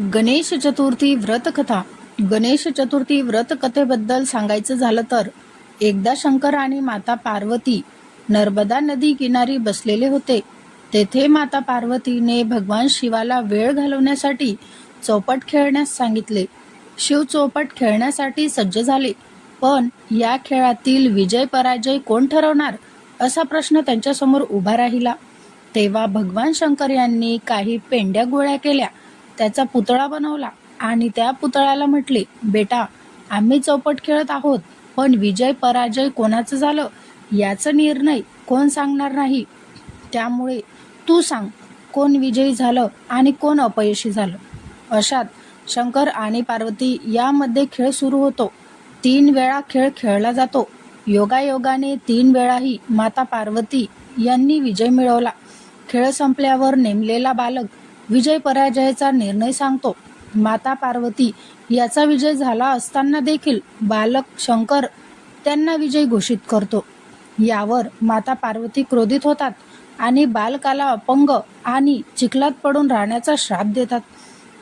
गणेश चतुर्थी व्रतकथा. गणेश चतुर्थी व्रतकथेबद्दल सांगायचं झालं तर एकदा शंकर आणि माता पार्वती नर्मदा नदी किनारी बसलेले होते. तेथे माता पार्वतीने भगवान शिवाला वेळ घालवण्यासाठी चौपट खेळण्यास सांगितले. शिव चौपट खेळण्यासाठी सज्ज झाले. पण या खेळातील विजय पराजय कोण ठरवणार असा प्रश्न त्यांच्यासमोर उभा राहिला. तेव्हा भगवान शंकर यांनी काही पेंड्या गोळ्या केल्या. त्याचा पुतळा बनवला आणि त्या पुतळ्याला म्हटले बेटा आम्ही चौपट खेळत आहोत पण विजय पराजय कोणाचं झालं? याचा निर्णय कोण सांगणार नाही. त्यामुळे तू सांग कोण विजयी झालं आणि कोण अपयशी झालं? अशात शंकर आणि पार्वती यामध्ये खेळ सुरू होतो. तीन वेळा खेळ खेळला जातो. योगायोगाने तीन वेळाही माता पार्वती यांनी विजय मिळवला. खेळ संपल्यावर नेमलेला बालक विजय पराजयाचा निर्णय सांगतो. माता पार्वती याचा विजय झाला असताना देखील बालक शंकर त्यांना विजय घोषित करतो. यावर माता पार्वती क्रोधित होतात आणि बालकाला अपंग आणि चिखलात पडून राहण्याचा श्राप देतात.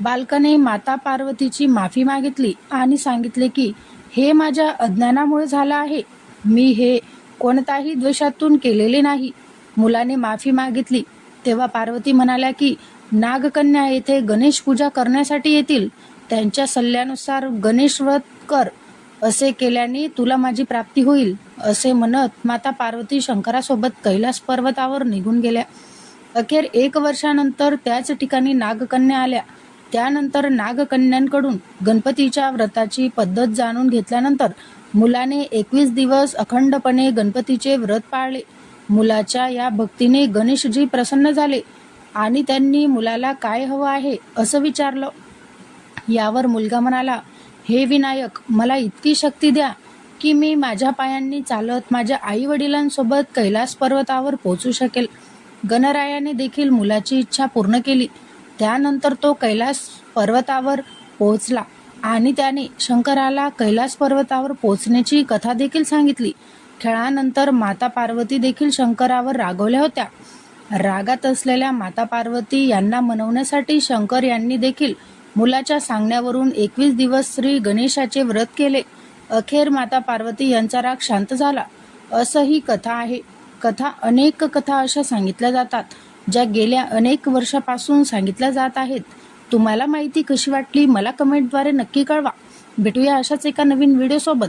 बालकाने माता पार्वतीची माफी मागितली आणि सांगितले की हे माझ्या अज्ञानामुळे झालं आहे. मी हे कोणताही द्वेषातून केलेले नाही. मुलाने माफी मागितली तेव्हा पार्वती म्हणाल्या की नागकन्या येथे गणेश पूजा करण्यासाठी येतील. त्यांच्या सल्ल्यानुसार गणेश व्रत कर. असे केल्याने तुला माझी प्राप्ती होईल. असे म्हणत माता पार्वती शंकरासोबत कैलास पर्वतावर निघून गेल्या. अखेर एक वर्षानंतर त्याच ठिकाणी नागकन्या आल्या. त्यानंतर नागकन्यांकडून गणपतीच्या व्रताची पद्धत जाणून घेतल्यानंतर मुलाने एकवीस दिवस अखंडपणे गणपतीचे व्रत पाळले. मुलाच्या या भक्तीने गणेशजी प्रसन्न झाले. आणि त्यांनी मुलाला काय हवं आहे असं विचारलं. यावर मुलगा म्हणाला हे विनायक मला इतकी शक्ती द्या की मी माझ्या पायांनी चालत माझ्या आई वडिलांसोबत कैलास पर्वतावर पोचू शकेल. गणरायाने देखील मुलाची इच्छा पूर्ण केली. त्यानंतर तो कैलास पर्वतावर पोहोचला आणि त्याने शंकराला कैलास पर्वतावर पोचण्याची कथा देखील सांगितली. खेळानंतर माता पार्वती देखील शंकरावर रागवल्या होत्या. रागात असलेल्या माता पार्वती यांना मनवण्यासाठी शंकर यांनी देखील मुलाच्या सांगण्यावरून एकवीस दिवस श्री गणेशाचे व्रत केले. अखेर माता पार्वती यांचा राग शांत झाला. असं ही कथा आहे. कथा अनेक कथा अशा सांगितल्या जातात ज्या गेल्या अनेक वर्षापासून सांगितल्या जात आहेत. तुम्हाला माहिती कशी वाटली मला कमेंटद्वारे नक्की कळवा. भेटूया अशाच एका नवीन व्हिडिओसोबत